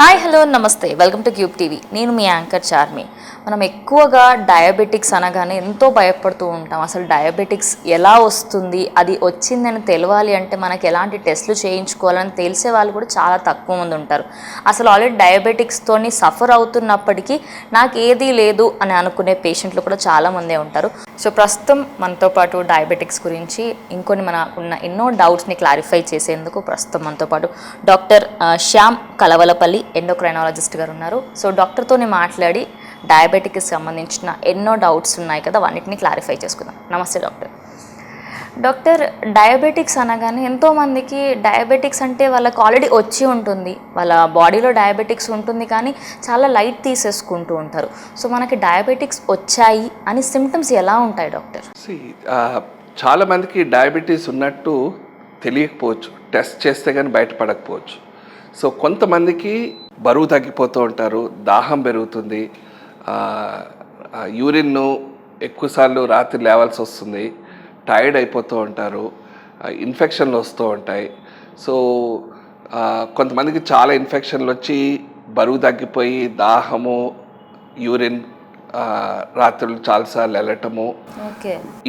Hi hello నమస్తే. Welcome to cube TV. నేను మీ యాంకర్ చార్మి. మనం ఎక్కువగా డయాబెటిక్స్ అనగానే ఎంతో భయపడుతూ ఉంటాం. అసలు డయాబెటిక్స్ ఎలా వస్తుంది? అది వచ్చిందని తెలియాలి అంటే మనకి ఎలాంటి టెస్టులు చేయించుకోవాలని తెలిసే వాళ్ళు కూడా చాలా తక్కువ మంది ఉంటారు. అసలు ఆల్రెడీ డయాబెటిక్స్తోని సఫర్ అవుతున్నప్పటికీ నాకు ఏదీ లేదు అని అనుకునే పేషెంట్లు కూడా చాలామందే ఉంటారు. సో ప్రస్తుతం మనతో పాటు డయాబెటిక్స్ గురించి ఇంకొన్ని మన ఉన్న ఎన్నో డౌట్స్ని క్లారిఫై చేసేందుకు ప్రస్తుతం మనతో పాటు డాక్టర్ శ్యామ్ కలవలపల్లి ఎండోక్రైనాలజిస్ట్ గారు ఉన్నారు. సో డాక్టర్తోని మాట్లాడి డయాబెటిక్కి సంబంధించిన ఎన్నో డౌట్స్ ఉన్నాయి కదా వాటిని క్లారిఫై చేసుకుందాం. నమస్తే డాక్టర్. డాక్టర్ డయాబెటిక్స్ అనగానే ఎంతోమందికి డయాబెటిక్స్ అంటే వాళ్ళకి ఆల్రెడీ వచ్చి ఉంటుంది. వాళ్ళ బాడీలో డయాబెటిక్స్ ఉంటుంది కానీ చాలా లైట్ తీసేసుకుంటూ ఉంటారు. సో మనకి డయాబెటిక్స్ వచ్చాయి అని సిమ్టమ్స్ ఎలా ఉంటాయి డాక్టర్? చాలామందికి డయాబెటీస్ ఉన్నట్టు తెలియకపోవచ్చు. టెస్ట్ చేస్తే కానీ బయటపడకపోవచ్చు. సో కొంతమందికి బరువు తగ్గిపోతూ ఉంటారు దాహం పెరుగుతుంది యూరిన్ను ఎక్కువసార్లు రాత్రి లేవాల్సి వస్తుంది టైర్డ్ అయిపోతూ ఉంటారు ఇన్ఫెక్షన్లు వస్తూ ఉంటాయి. సో కొంతమందికి చాలా ఇన్ఫెక్షన్లు వచ్చి బరువు తగ్గిపోయి దాహము యూరిన్ రాత్రులు చాలాసార్లు వెళ్ళటము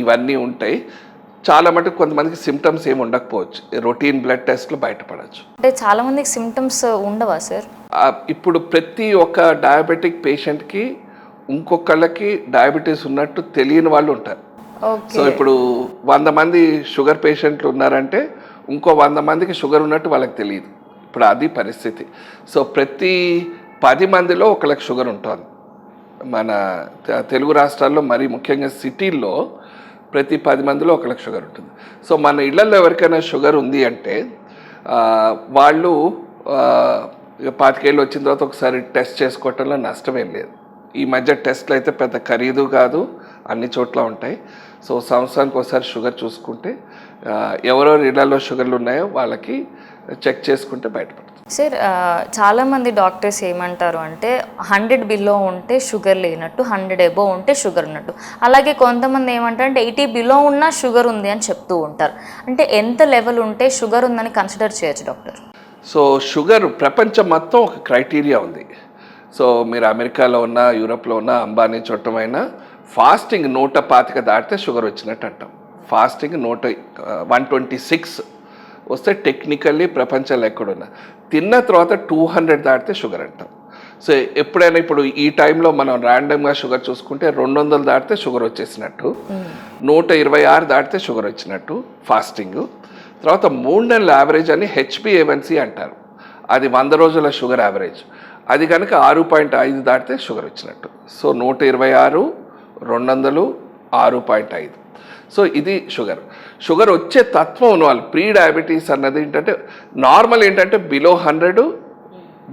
ఇవన్నీ ఉంటాయి. చాలా మటుకు కొంతమందికి సిమ్టమ్స్ ఏమి ఉండకపోవచ్చు. రొటీన్ బ్లడ్ టెస్ట్లు బయటపడవచ్చు అంటే చాలా మందికి సిమ్టమ్స్ ఉండవా సార్ ఇప్పుడు ప్రతి ఒక్క డయాబెటిక్ పేషెంట్కి ఇంకొకళ్ళకి డయాబెటీస్ ఉన్నట్టు తెలియని వాళ్ళు ఉంటారు. సో ఇప్పుడు వంద మంది షుగర్ పేషెంట్లు ఉన్నారంటే ఇంకో వంద మందికి షుగర్ ఉన్నట్టు వాళ్ళకి తెలియదు. ఇప్పుడు అది పరిస్థితి. సో ప్రతి పది మందిలో ఒకళ్ళకి షుగర్ ఉంటుంది. మన తెలుగు రాష్ట్రాల్లో మరి ముఖ్యంగా సిటీల్లో ప్రతి పది మందిలో ఒకళ్ళకి షుగర్ ఉంటుంది. సో మన ఇళ్ళలో ఎవరికైనా షుగర్ ఉంది అంటే వాళ్ళు పాతికేళ్ళు వచ్చిన తర్వాత ఒకసారి టెస్ట్ చేసుకోవటంలో నష్టమేం లేదు. ఈ మధ్య టెస్ట్లు అయితే పెద్ద ఖరీదు కాదు అన్ని చోట్ల ఉంటాయి. సో సంవత్సరానికి ఒకసారి షుగర్ చూసుకుంటే ఎవరెవరి ఇళ్ళలో షుగర్లు ఉన్నాయో వాళ్ళకి చెక్ చేసుకుంటే బయటపడుతుంది. సార్ చాలామంది డాక్టర్స్ ఏమంటారు అంటే హండ్రెడ్ బిలో ఉంటే షుగర్ లేనట్టు హండ్రెడ్ ఎబో ఉంటే షుగర్ ఉన్నట్టు. అలాగే కొంతమంది ఏమంటారు అంటే ఎయిటీ బిలో ఉన్నా షుగర్ ఉంది అని చెప్తూ ఉంటారు. అంటే ఎంత లెవెల్ ఉంటే షుగర్ ఉందని కన్సిడర్ చేయొచ్చు డాక్టర్? సో షుగర్ ప్రపంచం మొత్తం ఒక క్రైటీరియా ఉంది. సో మీరు అమెరికాలో ఉన్న యూరోప్లో ఉన్న అంబానీ చుట్టమైనా ఫాస్టింగ్ నూట పాతిక దాటితే షుగర్ వచ్చినట్టు అంటాం. ఫాస్టింగ్ నూట వన్ ట్వంటీ సిక్స్ వస్తే టెక్నికల్లీ ప్రపంచంలో ఎక్కడున్నా. తిన్న తర్వాత టూ హండ్రెడ్ దాటితే షుగర్ అంటాం. సో ఎప్పుడైనా ఇప్పుడు ఈ టైంలో మనం ర్యాండమ్గా షుగర్ చూసుకుంటే రెండు వందలు దాటితే షుగర్ వచ్చేసినట్టు. నూట ఇరవై ఆరు దాటితే షుగర్ వచ్చినట్టు ఫాస్టింగ్. తర్వాత మూడు నెలల యావరేజ్ అని హెచ్బిఏవన్సీ అంటారు. అది వంద రోజుల షుగర్ యావరేజ్. అది కనుక ఆరు పాయింట్ ఐదు దాటితే షుగర్ వచ్చినట్టు. సో నూట ఇరవై ఆరు రెండు వందలు ఆరు పాయింట్ ఐదు. సో ఇది షుగర్. షుగర్ వచ్చే తత్వం వాళ్ళు ప్రీ డయాబెటీస్ అన్నది ఏంటంటే నార్మల్ ఏంటంటే below hundred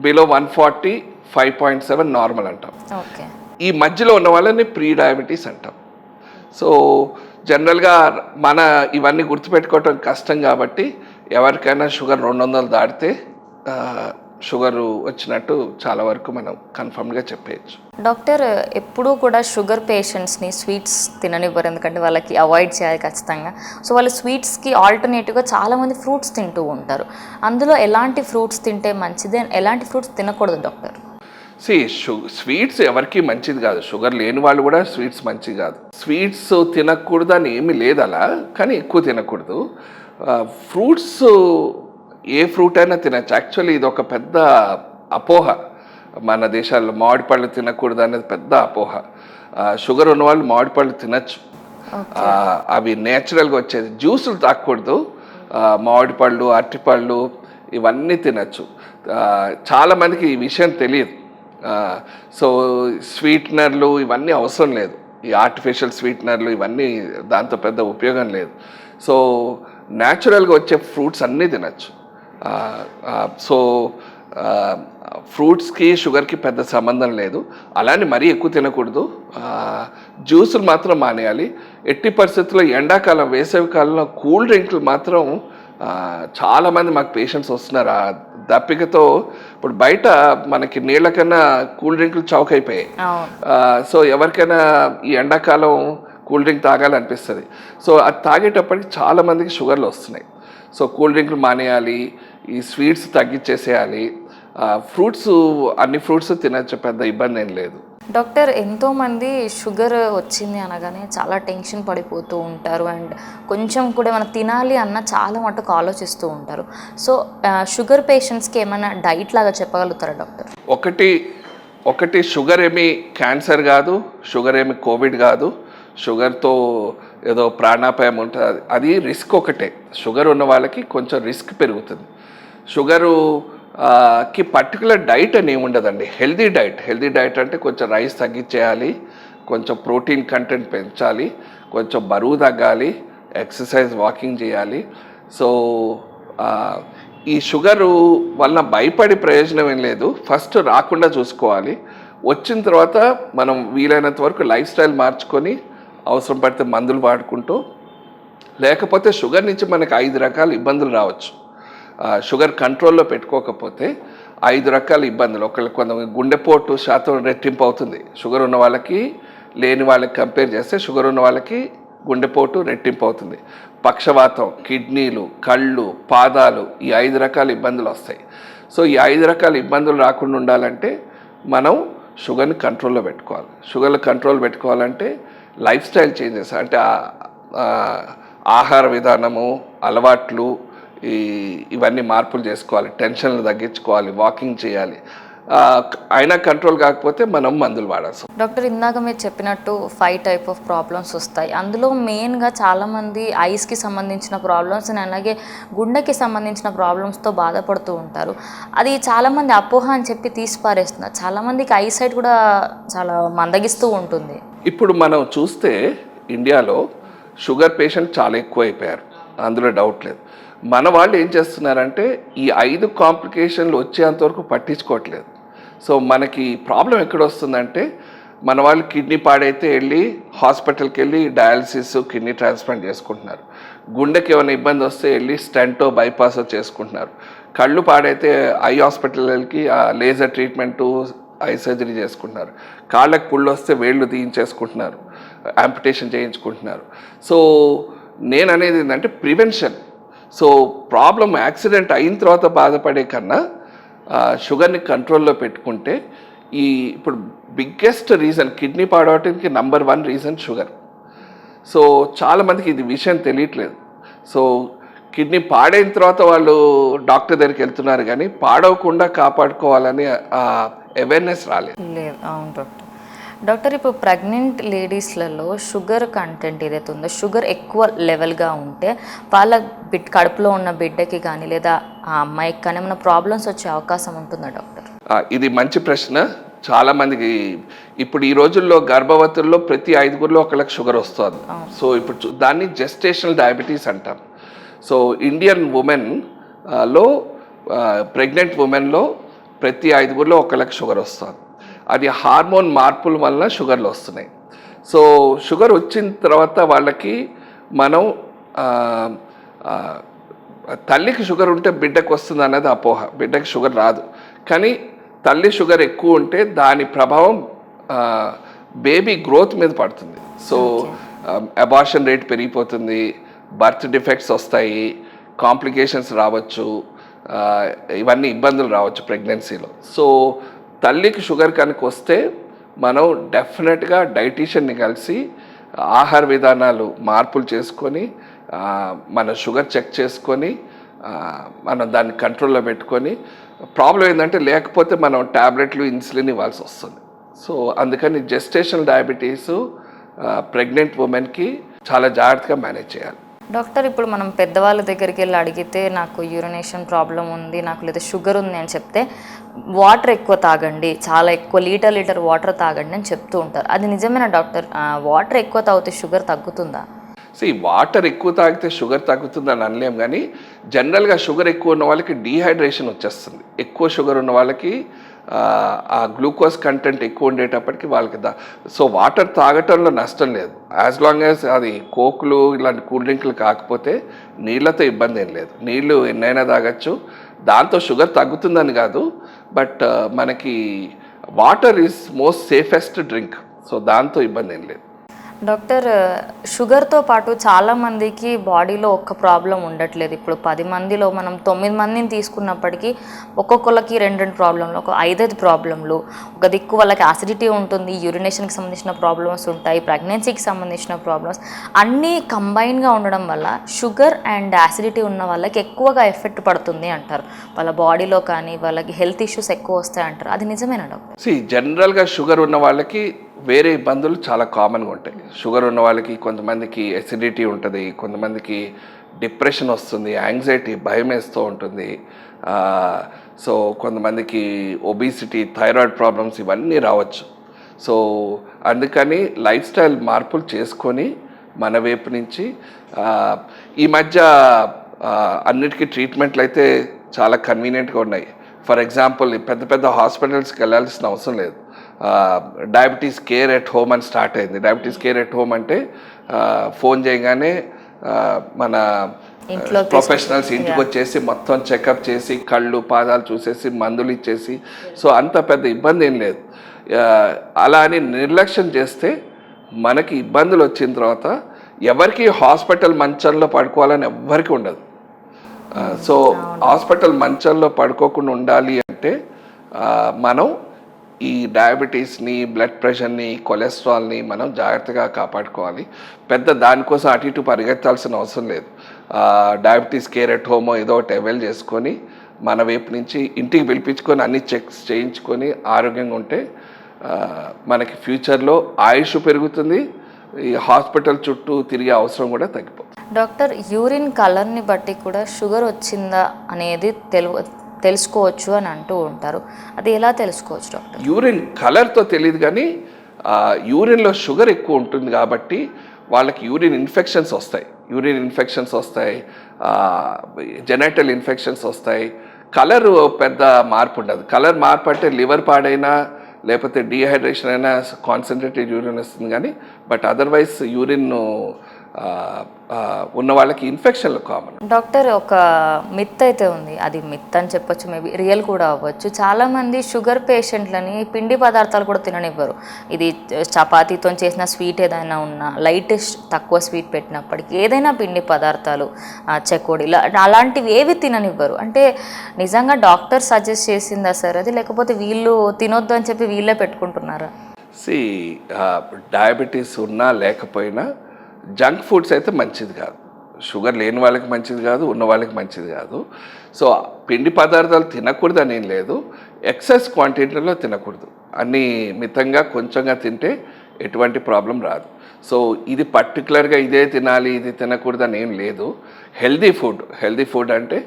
below one forty five point seven normal అంటాం. ఓకే. ఈ మధ్యలో ఉన్న వాళ్ళని ప్రీ డయాబెటీస్ అంటాం. సో జనరల్గా మన ఇవన్నీ గుర్తుపెట్టుకోవటం కష్టం కాబట్టి ఎవరికైనా షుగర్ రెండు వందలు దాటితే షుగర్ వచ్చినట్టు చాలా వరకు మనం కన్ఫర్మ్గా చెప్పేయచ్చు. డాక్టర్ ఎప్పుడూ కూడా షుగర్ పేషెంట్స్ని స్వీట్స్ తిననివ్వరు. ఎందుకంటే వాళ్ళకి అవాయిడ్ చేయాలి ఖచ్చితంగా. సో వాళ్ళు స్వీట్స్కి ఆల్టర్నేటివ్గా చాలామంది ఫ్రూట్స్ తింటూ ఉంటారు. అందులో ఎలాంటి ఫ్రూట్స్ తింటే మంచిది? ఎలాంటి ఫ్రూట్స్ తినకూడదు డాక్టర్? సి షు స్వీట్స్ ఎవరికి మంచిది కాదు. షుగర్ లేని వాళ్ళు కూడా స్వీట్స్ మంచిది కాదు. స్వీట్స్ తినకూడదు అని ఏమీ లేదు అలా కానీ ఎక్కువ తినకూడదు. ఫ్రూట్స్ ఏ ఫ్రూట్ అయినా తినచ్చు. యాక్చువల్లీ ఇది ఒక పెద్ద అపోహ. మన దేశాల్లో మామిడి పళ్ళు తినకూడదు అనేది పెద్ద అపోహ. షుగర్ ఉన్న వాళ్ళు మామిడి పళ్ళు తినచ్చు. అవి నేచురల్గా వచ్చేది. జ్యూసులు తాగకూడదు ఆ, మామిడి పళ్ళు అరటిపళ్ళు ఇవన్నీ తినచ్చు. ఆ, చాలా మందికి ఈ విషయం తెలియదు. సో స్వీట్నర్లు ఇవన్నీ అవసరం లేదు. ఈ ఆర్టిఫిషియల్ స్వీట్నర్లు ఇవన్నీ దాంతో పెద్ద ఉపయోగం లేదు. సో న్యాచురల్గా వచ్చే ఫ్రూట్స్ అన్నీ తినచ్చు. సో ఫ్రూట్స్కి షుగర్కి పెద్ద సంబంధం లేదు. అలానే మరీ ఎక్కువ తినకూడదు. జ్యూసులు మాత్రం మానేయాలి. ఎట్టి పరిస్థితుల్లో ఎండాకాలం వేసవి కాలంలో కూల్ డ్రింక్లు మాత్రం చాలామంది మాకు పేషెంట్స్ వస్తున్నారు. ఆ దప్పికతో ఇప్పుడు బయట మనకి నీళ్ళ కన్నా కూల్ డ్రింకులు చౌకైపోయాయి. అవును. ఆ, సో ఎవరికైనా ఈ ఎండాకాలం కూల్ డ్రింక్ తాగాలనిపిస్తుంది. సో అది తాగేటప్పటికి చాలా మందికి షుగర్లు వస్తున్నాయి. సో కూల్ డ్రింక్లు మానేయాలి ఈ స్వీట్స్ తగ్గించేసేయాలి ఫ్రూట్స్ అన్ని ఫ్రూట్స్ తినచ్చు పెద్ద ఇబ్బంది ఏం లేదు. డాక్టర్ ఎంతోమంది షుగర్ వచ్చింది అనగానే చాలా టెన్షన్ పడిపోతూ ఉంటారు అండ్ కొంచెం కూడా మనం తినాలి అన్న చాలా మటుకు ఆలోచిస్తూ ఉంటారు. సో షుగర్ పేషెంట్స్కి ఏమైనా డైట్ లాగా చెప్పగలుగుతారా డాక్టర్? ఒకటి ఒకటి షుగర్ ఏమి క్యాన్సర్ కాదు షుగర్ ఏమి కోవిడ్ కాదు. షుగర్తో ఏదో ప్రాణాపాయం ఉంటుంది అది రిస్క్ ఒకటే. షుగర్ ఉన్న వాళ్ళకి కొంచెం రిస్క్ పెరుగుతుంది. షుగరు కి పర్టికులర్ డైట్ అని ఏమి ఉండదండి. Healthy diet. హెల్దీ డైట్ అంటే కొంచెం రైస్ తగ్గించేయాలి కొంచెం ప్రోటీన్ కంటెంట్ పెంచాలి కొంచెం బరువు తగ్గాలి ఎక్సర్సైజ్ వాకింగ్ చేయాలి. సో ఈ షుగరు వలన భయపడి ప్రయోజనం ఏం లేదు. ఫస్ట్ రాకుండా చూసుకోవాలి. వచ్చిన తర్వాత మనం వీలైనంత వరకు లైఫ్ స్టైల్ మార్చుకొని అవసరం పడితే మందులు వాడుకుంటూ లేకపోతే షుగర్ నుంచి మనకి ఐదు రకాల ఇబ్బందులు రావచ్చు. షుగర్ కంట్రోల్లో పెట్టుకోకపోతే ఐదు రకాల ఇబ్బందులు. ఒకళ్ళకి కొంత గుండెపోటు శాతం రెట్టింపు అవుతుంది. షుగర్ ఉన్న వాళ్ళకి లేని వాళ్ళకి కంపేర్ చేస్తే షుగర్ ఉన్న వాళ్ళకి గుండెపోటు రెట్టింపు అవుతుంది. పక్షవాతం కిడ్నీలు కళ్ళు పాదాలు ఈ ఐదు రకాల ఇబ్బందులు వస్తాయి. సో ఈ ఐదు రకాల ఇబ్బందులు రాకుండా ఉండాలంటే మనం షుగర్ని కంట్రోల్లో పెట్టుకోవాలి. షుగర్ని కంట్రోల్ పెట్టుకోవాలంటే లైఫ్ స్టైల్ చేంజెస్ అంటే ఆహార విధానము అలవాట్లు ఈ ఇవన్నీ మార్పులు చేసుకోవాలి టెన్షన్లు తగ్గించుకోవాలి వాకింగ్ చేయాలి. అయినా కంట్రోల్ కాకపోతే మనం మందులు వాడాల్సి డాక్టర్ ఇందాక మీరు చెప్పినట్టు ఫైవ్ టైప్ ఆఫ్ ప్రాబ్లమ్స్ వస్తాయి. అందులో మెయిన్గా చాలామంది ఐస్కి సంబంధించిన ప్రాబ్లమ్స్ అండ్ అలాగే గుండెకి సంబంధించిన ప్రాబ్లమ్స్తో బాధపడుతూ ఉంటారు. అది చాలామంది అపోహ అని చెప్పి తీసి పారేస్తున్నారు చాలామందికి ఐ సైడ్ కూడా చాలా మందగిస్తూ ఉంటుంది. ఇప్పుడు మనం చూస్తే ఇండియాలో షుగర్ పేషెంట్ చాలా ఎక్కువ అయిపోయారు అందులో డౌట్ లేదు. మన వాళ్ళు ఏం చేస్తున్నారంటే ఈ ఐదు కాంప్లికేషన్లు వచ్చేంతవరకు పట్టించుకోవట్లేదు. సో మనకి ప్రాబ్లం ఎక్కడ వస్తుందంటే మన వాళ్ళు కిడ్నీ పాడైతే వెళ్ళి హాస్పిటల్కి వెళ్ళి డయాలసిస్ కిడ్నీ ట్రాన్స్ప్లాంట్ చేసుకుంటున్నారు. గుండెకి ఏమైనా ఇబ్బంది వస్తే వెళ్ళి స్టెంటో బైపాస్ చేసుకుంటున్నారు. కళ్ళు పాడైతే ఐ హాస్పిటల్కి లేజర్ ట్రీట్మెంటు ఐ సర్జరీ చేసుకుంటున్నారు. కాళ్ళకు పుళ్ళు వస్తే వేళ్ళు తీయించేసుకుంటున్నారు. యాంపిటేషన్ చేయించుకుంటున్నారు. సో నేను అనేది ఏంటంటే ప్రివెన్షన్ సో ప్రాబ్లం యాక్సిడెంట్ అయిన తర్వాత బాధపడే కన్నా షుగర్ని కంట్రోల్లో పెట్టుకుంటే ఈ ఇప్పుడు biggest reason kidney పాడవటానికి number one reason sugar so చాలామందికి ఇది విషయం తెలియట్లేదు. సో కిడ్నీ పాడైన తర్వాత వాళ్ళు డాక్టర్ దగ్గరికి వెళ్తున్నారు కానీ పాడవకుండా కాపాడుకోవాలని అవేర్నెస్ రాలేదు. లేదు అవును డాక్టర్. డాక్టర్ ఇప్పుడు ప్రెగ్నెంట్ లేడీస్లలో షుగర్ కంటెంట్ ఏదైతే ఉందో షుగర్ ఎక్కువ లెవెల్గా ఉంటే వాళ్ళ బిడ్ కడుపులో ఉన్న బిడ్డకి కానీ లేదా ఆ అమ్మాయికి కానీ ఏమైనా ప్రాబ్లమ్స్ వచ్చే అవకాశం ఉంటుందా డాక్టర్? ఇది మంచి ప్రశ్న. చాలా మందికి ఇప్పుడు ఈ రోజుల్లో గర్భవతుల్లో ప్రతి ఐదుగురిలో ఒకళ్ళకి షుగర్ వస్తుంది. సో ఇప్పుడు దాన్ని జెస్టేషనల్ డయాబెటీస్ అంటాం. సో ఇండియన్ ఉమెన్లో ప్రెగ్నెంట్ ఉమెన్లో ప్రతి ఐదుగురిలో ఒకళ్ళకి షుగర్ వస్తుంది. అది హార్మోన్ మార్పుల వల్ల షుగర్లు వస్తున్నాయి. సో షుగర్ వచ్చిన తర్వాత వాళ్ళకి మనం తల్లికి షుగర్ ఉంటే బిడ్డకు వస్తుంది అన్నది అపోహ. బిడ్డకి షుగర్ రాదు. కానీ తల్లి షుగర్ ఎక్కువ ఉంటే దాని ప్రభావం బేబీ గ్రోత్ మీద పడుతుంది. సో అబార్షన్ రేట్ పెరిగిపోతుంది. బర్త్ డిఫెక్ట్స్ వస్తాయి. కాంప్లికేషన్స్ రావచ్చు. ఇవన్నీ ఇబ్బందులు రావచ్చు ప్రెగ్నెన్సీలో. సో తల్లికి షుగర్ కనుక వస్తే మనం డెఫినెట్గా డైటీషియన్ని కలిసి ఆహార విధానాలు మార్పులు చేసుకొని మన షుగర్ చెక్ చేసుకొని మనం దాన్ని కంట్రోల్లో పెట్టుకొని ప్రాబ్లం ఏంటంటే లేకపోతే మనం ట్యాబ్లెట్లు ఇన్సులిన్ ఇవ్వాల్సి వస్తుంది. సో అందుకని జెస్టేషనల్ డయాబెటీస్ ప్రెగ్నెంట్ ఉమెన్కి చాలా జాగ్రత్తగా మేనేజ్ చేయాలి. డాక్టర్ ఇప్పుడు మనం పెద్దవాళ్ళ దగ్గరికి వెళ్ళి అడిగితే నాకు యూరినేషన్ ప్రాబ్లం ఉంది నాకు లేదా షుగర్ ఉంది అని చెప్తే వాటర్ ఎక్కువ తాగండి చాలా ఎక్కువ లీటర్ లీటర్ వాటర్ తాగండి అని చెప్తూ ఉంటారు. అది నిజమేనా డాక్టర్? వాటర్ ఎక్కువ తాగితే షుగర్ తగ్గుతుందా? సో ఈ వాటర్ ఎక్కువ తాగితే షుగర్ తగ్గుతుందని అనలేం కానీ జనరల్గా షుగర్ ఎక్కువ ఉన్న వాళ్ళకి డీహైడ్రేషన్ వచ్చేస్తుంది. ఎక్కువ షుగర్ ఉన్న వాళ్ళకి ఆ, గ్లూకోజ్ కంటెంట్ ఎక్కువ ఉండేటప్పటికి వాళ్ళకి దా సో వాటర్ తాగటంలో నష్టం లేదు. యాజ్ లాంగ్ యాజ్ అది కోకులు ఇలాంటి కూల్ డ్రింక్లు కాకపోతే నీళ్ళతో ఇబ్బంది ఏం లేదు. నీళ్ళు ఎన్నైనా తాగొచ్చు. దాంతో షుగర్ తగ్గుతుందని కాదు. బట్ మనకి water is most safest drink. So దాంతో ఇబ్బంది ఏం లేదు. డాక్టర్ షుగర్తో పాటు చాలా మందికి బాడీలో ఒక్క ప్రాబ్లం ఉండట్లేదు. ఇప్పుడు పది మందిలో మనం తొమ్మిది మందిని తీసుకున్నప్పటికీ ఒక్కొక్కరికి రెండు రెండు ప్రాబ్లంలు ఒక ఐదైదు ప్రాబ్లంలు ఒక దిక్కు వాళ్ళకి యాసిడిటీ ఉంటుంది యూరినేషన్కి సంబంధించిన ప్రాబ్లమ్స్ ఉంటాయి ప్రెగ్నెన్సీకి సంబంధించిన ప్రాబ్లమ్స్ అన్నీ కంబైన్గా ఉండడం వల్ల షుగర్ అండ్ యాసిడిటీ ఉన్న వాళ్ళకి ఎక్కువగా ఎఫెక్ట్ పడుతుంది అంటారు. వాళ్ళ బాడీలో కానీ వాళ్ళకి హెల్త్ ఇష్యూస్ ఎక్కువ వస్తాయి అంటారు అది నిజమేనా డాక్టర్? జనరల్గా షుగర్ ఉన్న వాళ్ళకి వేరే ఇబ్బందులు చాలా కామన్గా ఉంటాయి. షుగర్ ఉన్న వాళ్ళకి కొంతమందికి ఎసిడిటీ ఉంటుంది కొంతమందికి డిప్రెషన్ వస్తుంది యాంగ్జైటీ భయం వేస్తూ ఉంటుంది. సో కొంతమందికి ఒబిసిటీ థైరాయిడ్ ప్రాబ్లమ్స్ ఇవన్నీ రావచ్చు. సో అందుకని లైఫ్ స్టైల్ మార్పులు చేసుకొని మన వైపు నుంచి ఈ మధ్య అన్నిటికీ ట్రీట్మెంట్లు అయితే చాలా కన్వీనియంట్గా ఉన్నాయి. ఫర్ ఎగ్జాంపుల్ పెద్ద పెద్ద హాస్పిటల్స్కి వెళ్ళాల్సిన అవసరం లేదు. డయాబెటీస్ కేర్ ఎట్ హోమ్ అని స్టార్ట్ అయింది. డయాబెటీస్ కేర్ ఎట్ హోమ్ అంటే ఫోన్ చేయగానే మన ప్రొఫెషనల్స్ ఇంటికి వచ్చేసి మొత్తం చెకప్ చేసి కళ్ళు పాదాలు చూసేసి మందులు ఇచ్చేసి సో అంత పెద్ద ఇబ్బంది ఏం లేదు. అలా అని నిర్లక్ష్యం చేస్తే మనకి ఇబ్బందులు వచ్చిన తర్వాత ఎవరికి హాస్పిటల్ మంచంలో పడుకోవాలని ఎవ్వరికి ఉండదు. సో హాస్పిటల్ మంచంలో పడుకోకుండా ఉండాలి అంటే మనం ఈ డయాబెటీస్ని బ్లడ్ ప్రెషర్ని కొలెస్ట్రాల్ని మనం జాగ్రత్తగా కాపాడుకోవాలి. పెద్ద దానికోసం అటు ఇటు పరిగెత్తాల్సిన అవసరం లేదు. డయాబెటీస్ కేర్ ఎట్ హోమో ఏదో ఒకటి అవైల్ చేసుకొని మన వైపు నుంచి ఇంటికి పిలిపించుకొని అన్ని చెక్స్ చేయించుకొని ఆరోగ్యంగా ఉంటే మనకి ఫ్యూచర్లో ఆయుష్ పెరుగుతుంది. ఈ హాస్పిటల్ చుట్టూ తిరిగే అవసరం కూడా తగ్గిపోతుంది. డాక్టర్ యూరిన్ కలర్ని బట్టి కూడా షుగర్ వచ్చిందా అనేది తెలియదు తెలుసుకోవచ్చు అని అంటూ ఉంటారు. అది ఎలా తెలుసుకోవచ్చు డాక్టర్? యూరిన్ కలర్తో తెలియదు కానీ యూరిన్లో షుగర్ ఎక్కువ ఉంటుంది కాబట్టి వాళ్ళకి యూరిన్ ఇన్ఫెక్షన్స్ వస్తాయి. యూరిన్ ఇన్ఫెక్షన్స్ వస్తాయి జెనైటల్ ఇన్ఫెక్షన్స్ వస్తాయి. కలర్ పెద్ద మార్పు ఉండదు. కలర్ మార్పు అంటే లివర్ పాడైనా లేకపోతే డీహైడ్రేషన్ అయినా కాన్సన్ట్రేటెడ్ యూరిన్ వస్తుంది కానీ బట్ అదర్వైజ్ యూరిన్ ఉన్న వాళ్ళకి ఇన్ఫెక్షన్లు కామన్ డాక్టర్ ఒక మిత్ అయితే ఉంది. అది మిత్ అని చెప్పొచ్చు మేబీ రియల్ కూడా అవ్వచ్చు. చాలామంది షుగర్ పేషెంట్లని పిండి పదార్థాలు కూడా తిననివ్వరు. ఇది చపాతీతో చేసిన స్వీట్ ఏదైనా ఉన్నా లైట్ తక్కువ స్వీట్ పెట్టినప్పటికీ ఏదైనా పిండి పదార్థాలు ఆ, చెకోడీలు అలాంటివి ఏవి తిననివ్వరు. అంటే నిజంగా డాక్టర్ సజెస్ట్ చేసిందా సార్ అది లేకపోతే వీళ్ళు తినొద్దు అని చెప్పి వీళ్ళే పెట్టుకుంటున్నారా? సి డయాబెటీస్ ఉన్నా లేకపోయినా జంక్ ఫుడ్స్ అయితే మంచిది కాదు. షుగర్ లేని వాళ్ళకి మంచిది కాదు ఉన్న వాళ్ళకి మంచిది కాదు. సో పిండి పదార్థాలు తినకూడదు అని ఏం లేదు. ఎక్సెస్ క్వాంటిటీలో తినకూడదు. అన్ని మితంగా కొంచెంగా తింటే ఎటువంటి ప్రాబ్లం రాదు. సో ఇది పర్టికులర్గా ఇదే తినాలి ఇది తినకూడదు అని ఏం లేదు. హెల్దీ ఫుడ్ హెల్దీ ఫుడ్ అంటే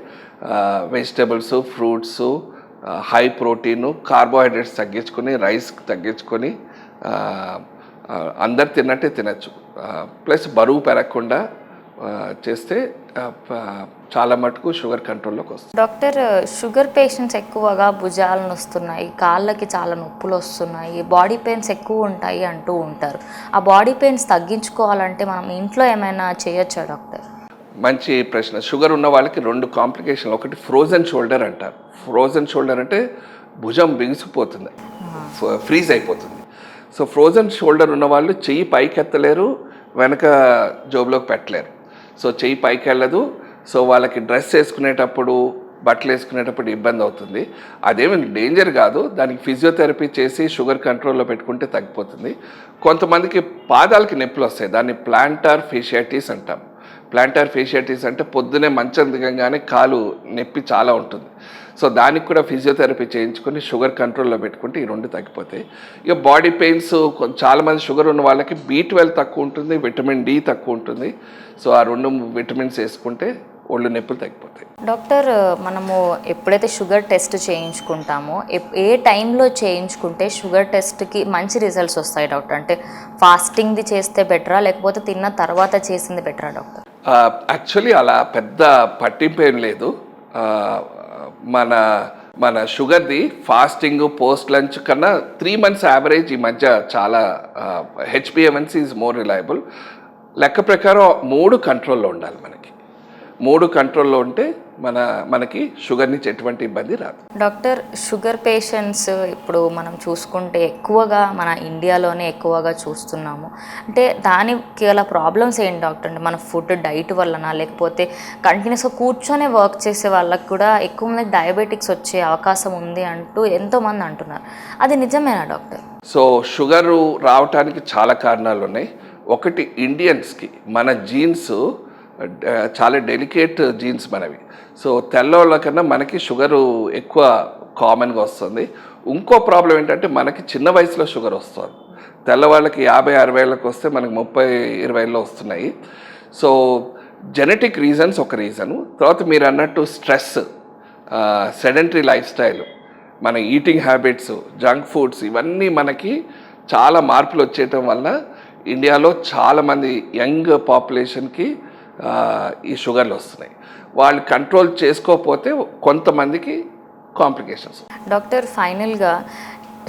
vegetables fruits high protein carbohydrates తగ్గించుకొని రైస్ తగ్గించుకొని అందరు తిన్నట్టే తినచ్చు. ప్లస్ బరువు పెరగకుండా చేస్తే చాలా మటుకు షుగర్ కంట్రోల్లోకి వస్తుంది. డాక్టర్ షుగర్ పేషెంట్స్ ఎక్కువగా భుజాలు నొస్తున్నాయి కాళ్ళకి చాలా నొప్పులు వస్తున్నాయి బాడీ పెయిన్స్ ఎక్కువ ఉంటాయి అంటూ ఉంటారు. ఆ బాడీ పెయిన్స్ తగ్గించుకోవాలంటే మనం ఇంట్లో ఏమైనా చేయొచ్చా డాక్టర్? మంచి ప్రశ్న. షుగర్ ఉన్న వాళ్ళకి రెండు కాంప్లికేషన్లు. ఒకటి ఫ్రోజన్ షోల్డర్ అంటారు. ఫ్రోజన్ షోల్డర్ అంటే భుజం బిగుసిపోతుంది. ఫ్రీజ్ అయిపోతుంది. సో ఫ్రోజన్ షోల్డర్ ఉన్న వాళ్ళు చెయ్యి పైకి ఎత్తలేరు వెనక జోబులోకి పెట్టలేరు. సో చెయ్యి పైకి వెళ్ళదు సో వాళ్ళకి డ్రెస్ వేసుకునేటప్పుడు బట్టలు వేసుకునేటప్పుడు ఇబ్బంది అవుతుంది. అదేమి డేంజర్ కాదు. దానికి ఫిజియోథెరపీ చేసి షుగర్ కంట్రోల్లో పెట్టుకుంటే తగ్గిపోతుంది. కొంతమందికి పాదాలకి నొప్పులు వస్తాయి. దాన్ని ప్లాంటార్ ఫేషియాటిస్ అంటాం. ప్లాంటార్ ఫేషియాటిస్ అంటే పొద్దునే మంచం దిగంగానే కాలు నొప్పి చాలా ఉంటుంది. సో దానికి కూడా ఫిజియోథెరపీ చేయించుకొని షుగర్ కంట్రోల్లో పెట్టుకుంటే ఈ రెండు తగ్గిపోతాయి ఇక బాడీ పెయిన్స్ చాలామంది షుగర్ ఉన్న వాళ్ళకి బీ ట్వెల్వ్ తక్కువ ఉంటుంది విటమిన్ డి తక్కువ ఉంటుంది. సో ఆ రెండు విటమిన్స్ వేసుకుంటే ఒళ్ళు నొప్పులు తగ్గిపోతాయి. డాక్టర్ మనము ఎప్పుడైతే షుగర్ టెస్ట్ చేయించుకుంటామో ఏ టైంలో చేయించుకుంటే షుగర్ టెస్ట్కి మంచి రిజల్ట్స్ వస్తాయి డాక్టర్? అంటే ఫాస్టింగ్ది చేస్తే బెటరా లేకపోతే తిన్న తర్వాత చేసింది బెటరా డాక్టర్? యాక్చువల్లీ అలా పెద్ద పట్టింపు ఏం లేదు. మన మన షుగర్ది ఫాస్టింగ్ పోస్ట్ లంచ్ కన్నా త్రీ మంత్స్ యావరేజ్ ఈ మధ్య చాలా హెచ్పిఎంఎన్సీ ఈజ్ మోర్ రిలయబుల్ లెక్క ప్రకారం మూడు కంట్రోల్లో ఉండాలి మనకి. మూడు కంట్రోల్లో ఉంటే మన మనకి షుగర్ నుంచి ఎటువంటి ఇబ్బంది రాదు. డాక్టర్ షుగర్ పేషెంట్స్ ఇప్పుడు మనం చూసుకుంటే ఎక్కువగా మన ఇండియాలోనే ఎక్కువగా చూస్తున్నాము. అంటే దానికి గల ప్రాబ్లమ్స్ ఏంటి డాక్టర్? అంటే మన ఫుడ్ డైట్ వలన లేకపోతే కంటిన్యూస్గా కూర్చొని వర్క్ చేసే వాళ్ళకి కూడా ఎక్కువ మంది డయాబెటిక్స్ వచ్చే అవకాశం ఉంది అంటూ ఎంతోమంది అంటున్నారు. అది నిజమేనా డాక్టర్? సో షుగరు రావటానికి చాలా కారణాలు ఉన్నాయి. ఒకటి ఇండియన్స్కి మన జీన్స్ చాలా డెలికేట్ జీన్స్ మనవి. సో తెల్లవాళ్ళ కన్నా మనకి షుగరు ఎక్కువ కామన్గా వస్తుంది. ఇంకో ప్రాబ్లం ఏంటంటే మనకి చిన్న వయసులో షుగర్ వస్తుంది. తెల్లవాళ్ళకి యాభై అరవై ఏళ్ళకి వస్తే మనకి ముప్పై ఇరవైలో వస్తున్నాయి. సో జెనెటిక్ రీజన్స్ ఒక రీజను. తర్వాత మీరు అన్నట్టు స్ట్రెస్ సెడెంటరీ లైఫ్ స్టైల్ మన ఈటింగ్ హ్యాబిట్స్ జంక్ ఫుడ్స్ ఇవన్నీ మనకి చాలా మార్పులు వచ్చేయటం వల్ల ఇండియాలో చాలామంది యంగ్ పాపులేషన్కి ఈ షుగర్లు వస్తున్నాయి. వాళ్ళు కంట్రోల్ చేసుకోకపోతే కొంతమందికి కాంప్లికేషన్స్ డాక్టర్ ఫైనల్గా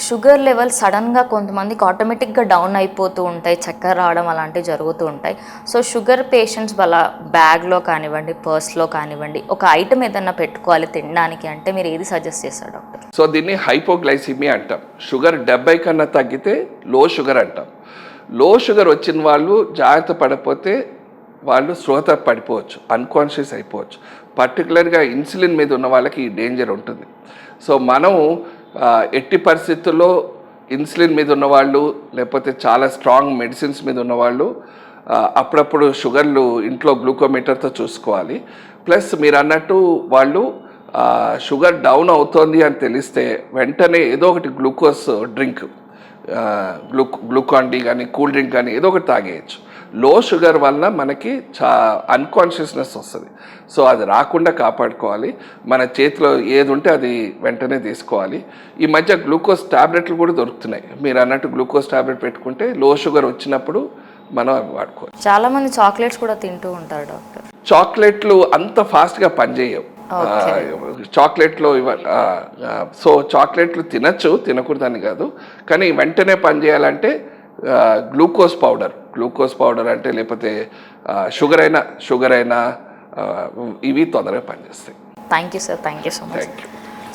షుగర్ లెవెల్ సడన్గా కొంతమందికి ఆటోమేటిక్గా డౌన్ అయిపోతూ ఉంటాయి చక్కెర రావడం అలాంటివి జరుగుతూ ఉంటాయి. సో షుగర్ పేషెంట్స్ వాళ్ళ బ్యాగ్లో కానివ్వండి పర్స్లో కానివ్వండి ఒక ఐటమ్ ఏదన్నా పెట్టుకోవాలి తినడానికి అంటే మీరు ఏది సజెస్ట్ చేస్తారు డాక్టర్? సో దీన్ని హైపోగ్లైసిమియా అంటాం. షుగర్ డెబ్బై కన్నా తగ్గితే లో షుగర్ అంటాం. లో షుగర్ వచ్చిన వాళ్ళు జాగ్రత్త పడకపోతే వాళ్ళు శ్రోత పడిపోవచ్చు అన్కాన్షియస్ అయిపోవచ్చు. పర్టికులర్గా ఇన్సులిన్ మీద ఉన్న వాళ్ళకి ఈ డేంజర్ ఉంటుంది. సో మనం ఎట్టి పరిస్థితుల్లో ఇన్సులిన్ మీద ఉన్నవాళ్ళు లేకపోతే చాలా స్ట్రాంగ్ మెడిసిన్స్ మీద ఉన్నవాళ్ళు అప్పుడప్పుడు షుగర్లు ఇంట్లో గ్లూకోమీటర్తో చూసుకోవాలి. ప్లస్ మీరు అన్నట్టు వాళ్ళు షుగర్ డౌన్ అవుతోంది అని తెలిస్తే వెంటనే ఏదో ఒకటి glucose drink glu Glucon D కానీ కూల్ డ్రింక్ కానీ ఏదో ఒకటి తాగేయచ్చు. లో షుగర్ వల్ల మనకి చా అన్కాన్షియస్నెస్ వస్తుంది. సో అది రాకుండా కాపాడుకోవాలి. మన చేతిలో ఏది ఉంటే అది వెంటనే తీసుకోవాలి. ఈ మధ్య గ్లూకోజ్ ట్యాబ్లెట్లు కూడా దొరుకుతున్నాయి. మీరు అన్నట్టు గ్లూకోజ్ ట్యాబ్లెట్ పెట్టుకుంటే లో షుగర్ వచ్చినప్పుడు మనం అవి వాడుకోవాలి చాలామంది చాక్లెట్స్ కూడా తింటూ ఉంటారు డాక్టర్. చాక్లెట్లు అంత ఫాస్ట్గా పనిచేయవు. చాక్లెట్లు ఇవ సో చాక్లెట్లు తినచ్చు తినకూడదని కాదు. కానీ వెంటనే పనిచేయాలంటే గ్లూకోజ్ పౌడర్. గ్లూకోజ్ పౌడర్ అంటే లేకపోతే షుగర్ అయినా షుగర్ అయినా ఇవి తొందరగా పనిచేస్తాయి. Thank you sir thank you so much thank you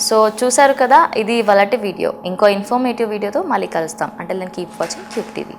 so చూసారు కదా ఇది వాళ్ళటి వీడియో. ఇంకో ఇన్ఫర్మేటివ్ వీడియోతో మళ్ళీ కలుస్తాం. అంటే నేను కీప్ వాచింగ్ క్యూబ్ టీవీ